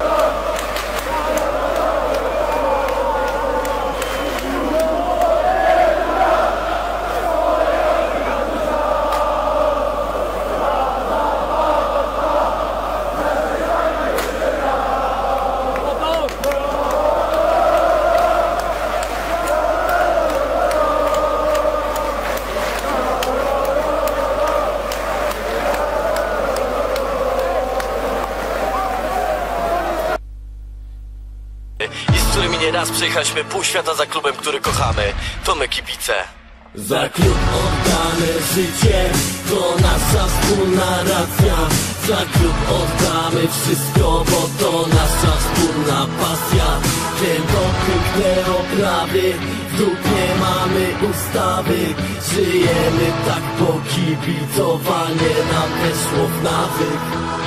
Oh! Raz przejechaliśmy pół świata za klubem, który kochamy. To my kibice. Za klub oddane życie To nasza wspólna racja Za klub oddamy wszystko Bo to nasza wspólna pasja Tylko piękne oprawy W dupie mamy ustawy Żyjemy tak, bo kibicowanie nam weszło w nawyk